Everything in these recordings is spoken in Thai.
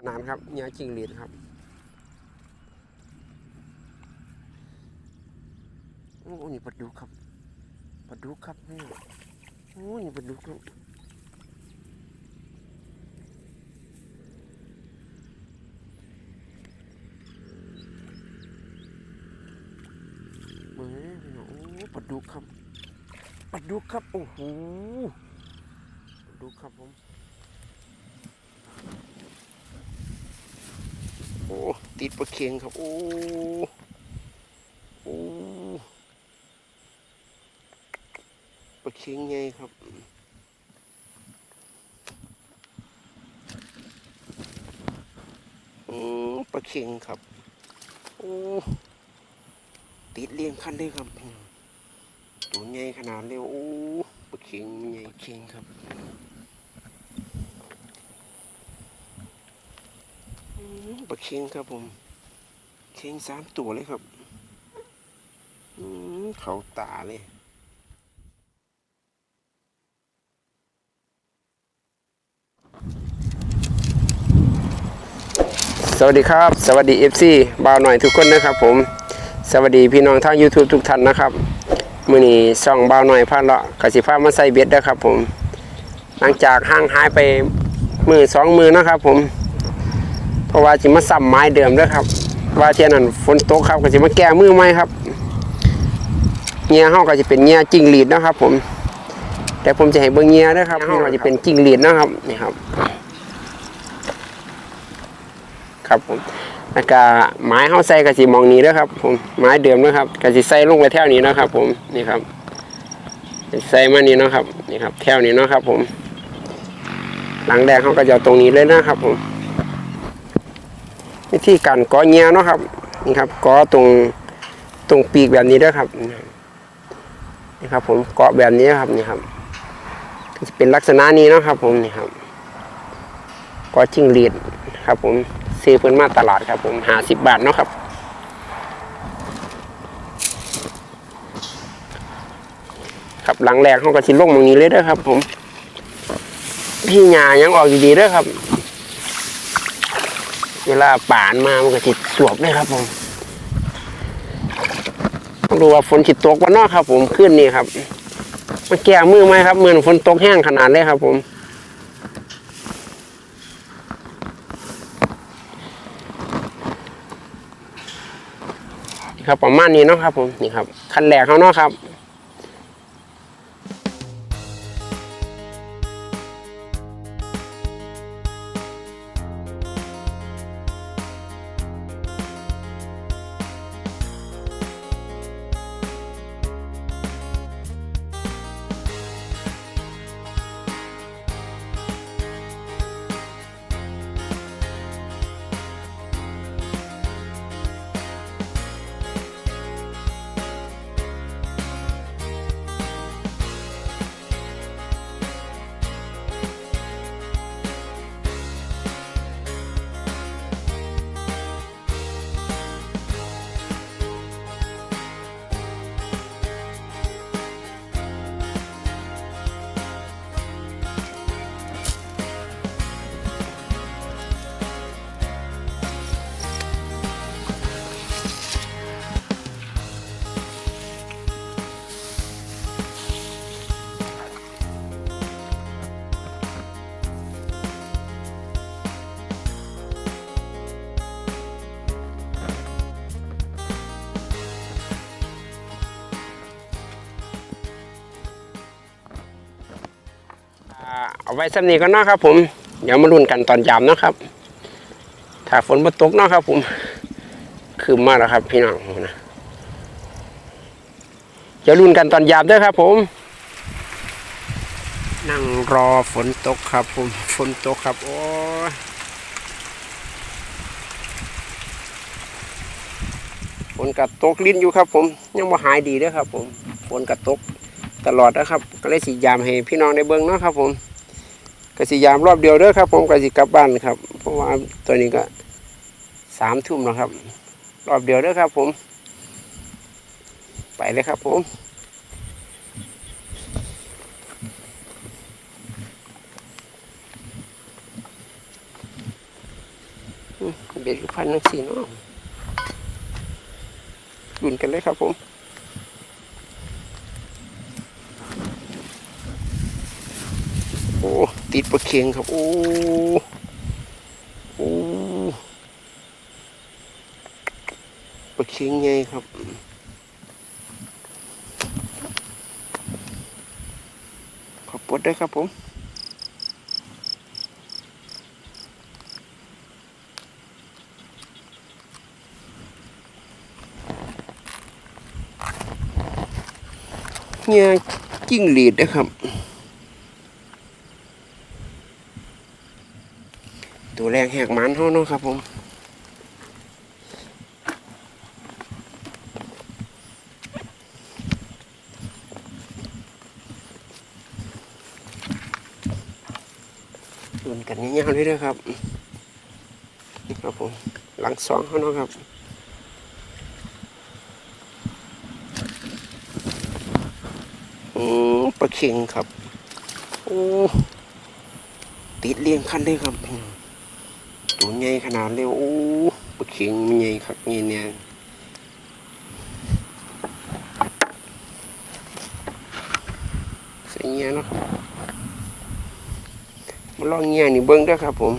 ขนาดครับเนื้อจิงหรีดครับโอ้นี่ปลาดุกครับปลาดุกครับนี่โอ้นี่ปลาดุกครับเฮ้ยโอ้ปลาดุกครับปลาดุกครับโอ้โหปลาดุกครับผม โอ้ ติดปลาเค็งครับ โอ้โอ้ปลาเค็งไงครับอืมปลาเค็งครับ โอ้ติดเลี้ยงคันเลยครับตัวใหญ่ขนาดเลยโอ้ปลาเค็งใหญ่เค็งครับ อืม ปลาเค็งครับผม เค็งสามตัวเลยครับอืมเขาตาเลยสวัสดีครับ สวัสดี FC บ่าวหน่อยทุกคนนะครับผม สวัสดีพี่น้องทาง YouTube ทุกท่านนะครับมื้อนี้ช่องบ่าวหน่อยพาเลาะกสิพาพมาใส่เบ็ดนะครับผม หลังจากห่างหายไปมือสองมือนะครับผม เพราะว่าจิมาซ้ำไม้เดิมเด้วยครับ ว่าเที่ยนั้นฝนตกครับก็จิมาแก้มือใหม่ครับเงียเฮาก็จะเป็นเงียจิ้งหรีดนะครับ ผม แต่ผมจะให้เบิ่งเงียด้วยครับเฮาก็จะเป็นจิ้งหรีดนะครับนี่ครับ ครับผมแล้วก็ไม้เฮาใส่ก็สิมองนี้เด้อครับ ผมไม้เดิมนะครับก็สิใส่ลงไปแถวนี้นะครับ ผมนี่ครับใส่มานี่เนาะครับนี่ครับแถวนี้เนาะครับ ผม หลังแรกเขาก็จะเอาตรงนี้เลยนะครับ ผม วิธีการก้อเงี้ยเนาะครับนี่ครับก้อตรงตรงปีกแบบนี้ด้วยครับนี่ครับ ผมเกาะแบบนี้ครับนี่ครับจะเป็นลักษณะนี้นะครับ ผมนี่ครับก้อจิ้งหรีดครับ ผมซื้อเพิ่นมาตลาดครับ ผมหาสิบบาทเนาะครับครับหลังแรกเขาก็ชิลงตรงนี้เลยเด้อครับ ผม พี่หยายังออกดีเด้อครับ เวลาป่านมามันก็จิตสวบเลยครับผมต้องดูว่าฝนจิตตกวันนอกครับ ผมขึ้นนี่ครับมาแก้มือไหมครับ เหมือนฝนตกแห้งขนาดเลยครับ ผมนี่ครับประมาณนี้เนาะครับ ผมนี่ครับคันแรกเขาเนาะครับ เอาไว้สักนี้ก็นาะครับผมเดี๋ยวมาลุ้นกันตอนยามนะครับ ถ้าฝนมาตกนะครับผมคืมมากแล้วครับ พี่น้องนะเดี๋ยวลุ้นกันตอนยามด้วยครับ ผม นั่งรอฝนตกครับ ผมฝนตกครับ โอ้ฝนกัดตกลิ้นอยู่ครับ ผมยังบ่หายดีเด้อครับ ผมฝนกัดตกตลอดนะครับ ก็เลยสียามให้พี่น้องได้เบิ่งเนาะครับ ผม กสียามรอบเดียวเด้อครับ ผมกสิกลับบ้านครับ เพราะว่าตัวนี้ก็สามทุ่มแล้วครับ รอบเดียวเด้อครับ ผม ไปเลยครับผมเบ็ดคือพันนังสี่เนาะดุนกันเลยครับผมโอ้ ติดปลาเค็งครับ โอ้โอ้ปลาเค็งไงครับขอบปลดด้วยครับผมเนี่ยจิ้งหรีดนะครับ ตัวแรกแหกมันเท่าเนาะครับผมดุนกันยาวๆเลยนะครับนี่ครับผมหลังสองเขาเนาะครับอืมปลาเข็งครับ โอ้ติดเลี้ยงคันเลยครับพี่น้อง ตัวใหญ่ขนาดเลยโอ้ปลาเข็งมันใหญ่ครับนี่เนี่ยใส่เงี้ยเนาะมาลองเงี้ยนี่เบิ้งด้วยครับ ผม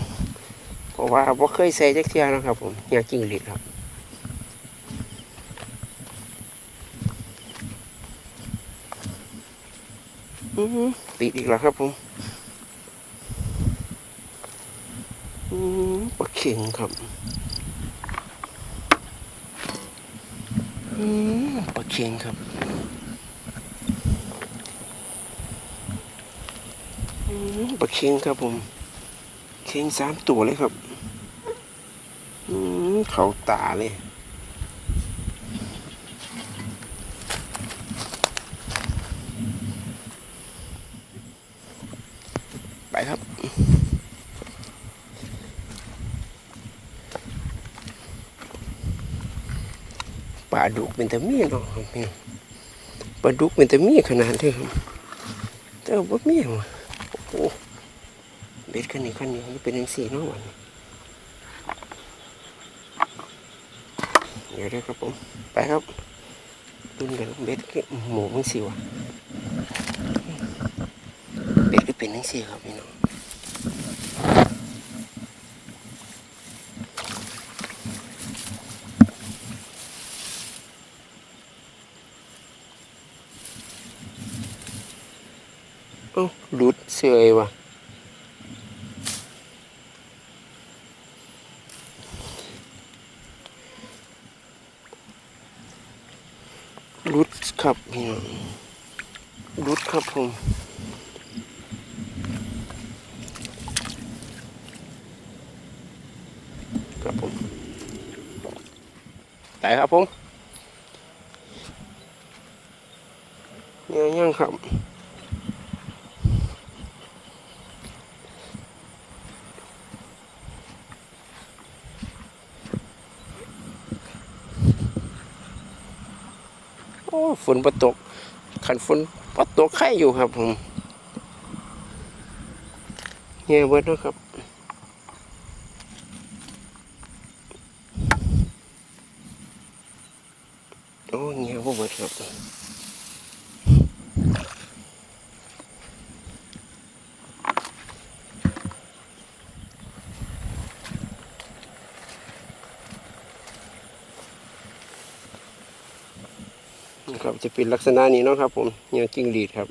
เพราะว่าบ่เคยใส่จักเทียนะครับ ผมเงี้ยจิ้งหรีดครับอืมติดอีกแล้วครับผม อืม ปลาเข็งครับอืมปลาเข็งครับอืมปลาเข็งครับผม เข็งสามตัวเลยครับอืมเขาตาเลย ไปครับ ปลาดุกเป็นตะมีเนาะพี่ปลาดุกเป็นตะมีขนาดนี้ครับแต่ว่าบ่มีว่ะโอ้โหเบ็ดคันนี้คันนี้มันเป็นยังสี่เนาะวันเดี๋ยวเด้ครับผม ไปครับดุนกันเบ็ดหมูมันสิวะเบ็ดก็เป็นยังสี่ครับพี่ น้องเอ้าหลุดเสยว่ะหลุดครับพี่น้องรุดครับผมครับผมไปครับผมเนี่ยยังครับ นประตกขันฝนประตกไข่อยู่ครับผมเงี้ยเบิดนะครับโอ้เงี้ยบ่เบิดครับ จะเป็นลักษณะนี้เนาะครับ ผมเงี้ยจิ้งหรีดครับ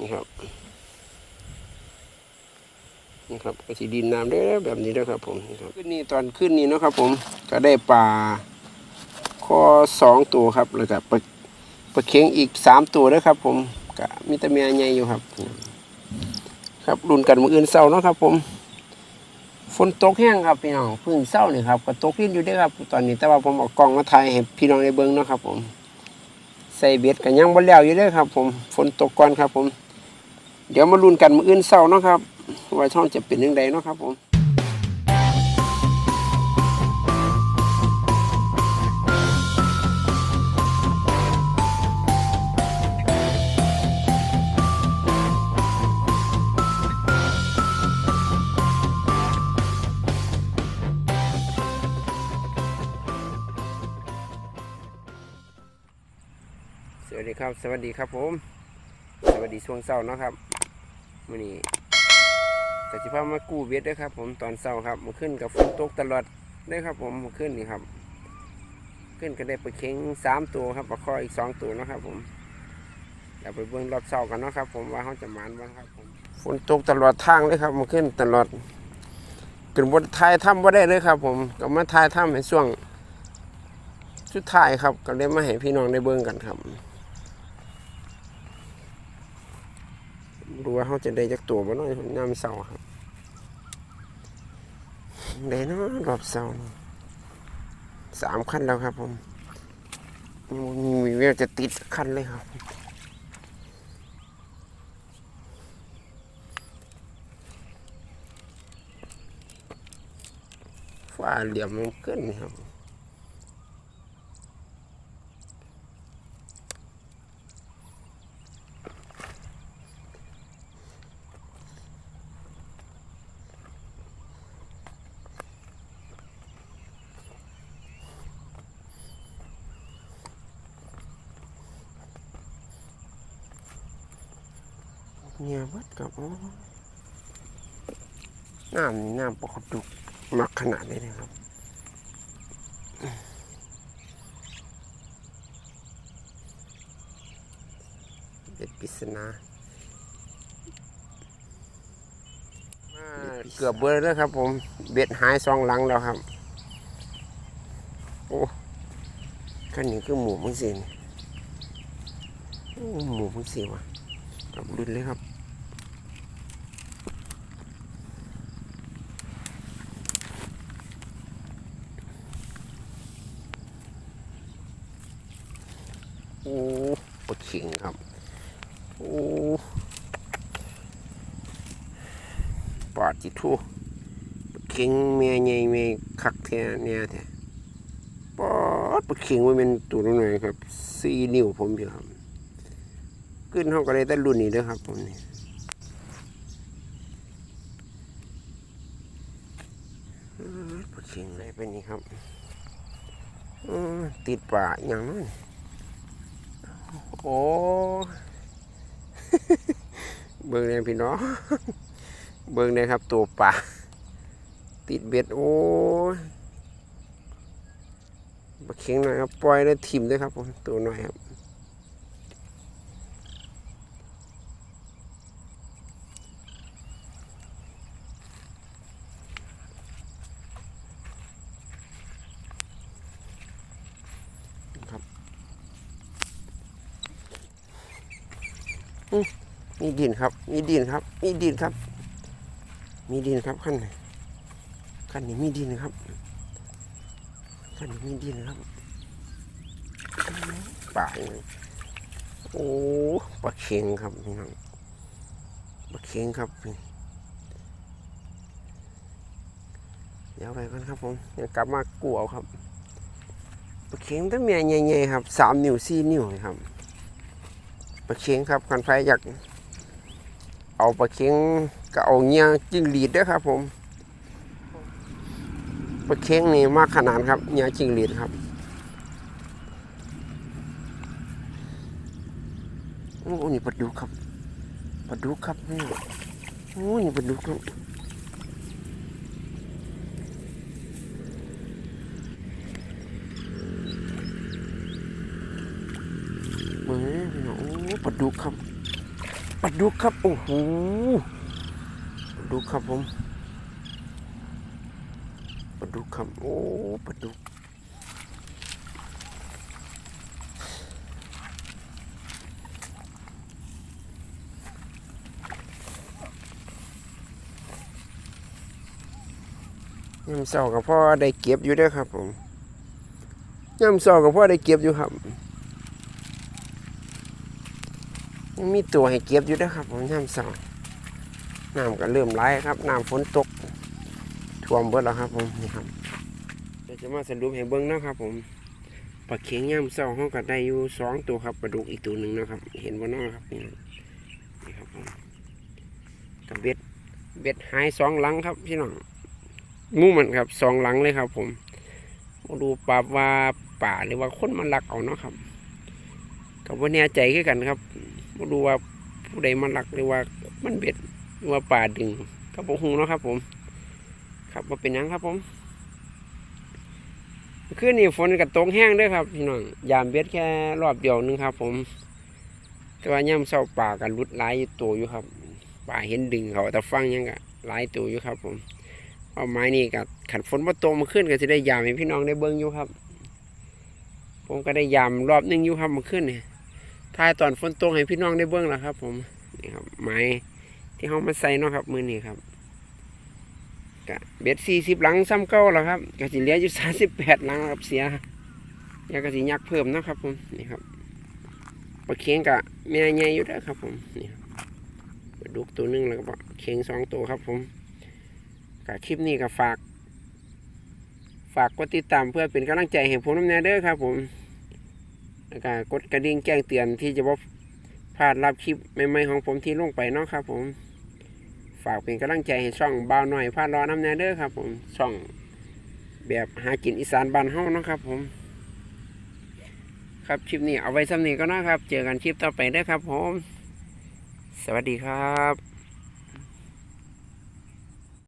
นี่ครับ นี่ครับก็สีดินน้ำได้แบบนี้นะครับ ผมนี่ครับขึ้นนี่ตอนขึ้นนี่เนาะครับ ผมก็ได้ปลาข้อสองตัวครับแล้วก็ปลาปลาเค็งอีกสามตัวด้วยครับ ผมก็มีต่เมียใหญ่อยู่ครับ ครับรุนกันมืออื่นเศร้าเนาะครับ ผมฝนตกแห้งครับพี่น้องพิ่งเศร้านี่ครับก็ตกลิ้นอยู่เด้วยครับ ตอนนี้แต่ว่าผมเอากล้องมาถ่ายให้พี่น้องได้เบิ่งเนาะครับผม ส่เบ็ดกันยังบ่แล้วอยู่เด้อครับ ผมฝนตกก่อนครับ ผม เดี๋ยวมาลุ้นกันมืออื่นเศร้าเนาะครับว่าช่องจะเป็นยังไงเนาะครับ ผม ครับ สวัสดีครับผม สวัสดีช่วงเช้าเนาะครับมื่อนี้กสิภามากู้เบ็ดด้วยครับ ผมตอนเช้าครับมาขึ้นกับฝนตกตลอดเด้วยครับ ผมมาขึ้นนี่ครับ ขึ้นก็ได้ปลาเค็งสามตัวครับปลาคออีกสองตัวนะครับ ผมเดี๋ยวไปเบิ่งรอบเช้ากันเนาะครับ ผมว่าเขาจะหมานบ้างครับผมฝนตกตลอดทางเลยครับมาขึ้นตลอดขึ้นบนทายถ้ำว่าได้เลยครับ ผมก็มาทายถ้ำในช่วงสุดท้ายครับก็เลยมาให้พี่น้องได้เบิ่งกันครับ รู้ว่าเขาจะได้จากตัวบ่น้อยยามเสาครับได้เนาะรอบเสาสามคันแล้วครับผมมีเวลจะติดคันเลยครับฟ้าเหลี่ยมมันเกินนะครับ เนี่ยวัดกับโอ้น้ำนี่น้ำปกดุกมักขนาดนี้เลยครับเบ็ดปริศนาเกือบเบอร์แล้วครับ ผม เบ็ดหายสองหลังแล้วครับ โอ้ขันนี้คือหมูมึงสินี่โอ้หมูมึงสิวะกับรุ่นเลยครับ โอ้ปวด ขิงครับ โอ้ปาดจิทูปวดขิงเมียใหญ่เมียคักแท้เนี่ยแท้ปาดปวดขิงไว้เป็นตัวน้อยๆครับสี่นิ้วผมอยู่ครับ ขึ้นห้องก็เลยแต่รุ่นนี้เด้อครับผมนี่เอ้ยปวดเชียงเลยเป็นนี่ครับอื้อติดป่าอย่างนั้น โอ้เบิ่งเลยพี่น้องเบิ่งเลยครับตัวป่าติดเบ็ดโอ้ยปลาเข็งหน่อยครับปล่อยแล้วทิมด้วยครับผมตัวหน่อยครับ มีดินครับ มีดินครับ มีดินครับ มีดินครับขั้นขั้นนี้มีดินครับขั้นนี้มีดินครับป่าอย่างนี้โอ้ปลาเค็งครับพี่น้องปลาเค็งครับเดี๋ยวไปกันครับผมเดี๋ยวกลับมากูเอาครับปลาเค็งตั้งมีใหญ่ๆครับสามนิ้วสี่นิ้วครับปลาเค็งครับกันไฟอยาก เอาปลาเค็งก็เอาเงี้ยจิ้งหรีดด้วยครับ ผมปลาเค็งนี่มากขนาดครับเงี้ยจิ้งหรีดครับโอ้นี่ปลาดุกครับปลาดุกครับนี่โอ้นี่ปลาดุกครับเฮ้ยโอ้ปลาดุกครับ ปลาดุกครับ โอ้โหปลาดุกครับผมปลาดุกครับ โอ้ปลาดุกยำเสากับพ่อได้เก็บอยู่ด้วยครับผมยำเสากับพ่อได้เก็บอยู่ครับ ยังมีตัวให้เก็บอยู่นะครับ ผมน้ำเสาน้ำก็เริ่มไหลครับน้ำฝนตกท่วมเบิดแล้วครับผมนี่ครับเดี๋ยวจะมาสรุปให้เบิ้งนะครับผมปลาเข็งย่ำเสาห้องก็ได้อยู่สองตัวครับปลาดุกอีกตัวหนึ่งนะครับ เห็นบ่เน้อครับนี่นี่ครับผมกับเบ็ดเบ็ดหายสองหลังครับพี่น้องงูมันครับสองหลังเลยครับ ผมมาดูปราว่าป่าหรือว่าคนมันลักเอาเนาะครับก็บ่แน่ใจกันครับ บ่รู้ว่าผู้ใดมันหลักหรือว่ามันเบ็ดหรือว่าป่าดึงก็บ่ฮู้เนาะครับ ผม ครับบ่เป็นหยังครับ ผมคืนนี้ฝนก็ตกแห้งด้อครับพี่น้องยามเบ็ดแค่รอบเดียวหนึงครับ ผม แต่ว่าย่ำเศร้าป่ากันรุดหลายอยู่ตัวอยู่ครับ ป่าเห็นดึงเขาแต่ฟังยังก็หลายตัวอยู่ครับ ผมเอาไม้นี่ก็ขันฝนมาตกมาขึ้นก็จะได้ยามให้พี่น้องได้เบิ้งอยู่ครับ ผมก็ได้ยามรอบหนึงอยู่ครับมาขึ้นนี่ ทายตอนฝนตกให้พี่น้องได้เบิ้งแล้วครับ ผมนี่ครับไม้ที่เขามาใส่เนาะครับ มือนี้ครับกะเบ็ดสี่สิบหลังซ้ำเก้าแล้วครับก็สิเหลืออยู่สามสิบแปดหลังครับเสียยากก็สิยักเพิ่มนะครับ ผมนี่ครับปลาเคียงกะแม่ใหญ่อยู่แล้วครับ ผมนี่ครับปลาดุกตัวหนึงแล้วก็ปลาเคียงสองตัวครับ ผมกะคลิปนี้ก็ฝาก ฝากกดติดตามเพื่อเป็นกำลังใจให้ผมน้ำแน่เด้อครับ ผม แล้วก็กดกระดิ่งแจ้งเตือนที่จะบ่พลาดรับคลิปใหม่ๆของผมที่ลงไปเนาะครับ ผม ฝากเป็นกำลังใจให้ช่องบ่าวหน่อยพลาดรอน้ำแน่เด้อครับ ผมช่องแบบหากินอีสานบ้านเฮาเนาะครับ ผม ครับคลิปนี้เอาไว้สำนีก็นะครับ เจอกันคลิปต่อไปได้อครับ ผม สวัสดีครับ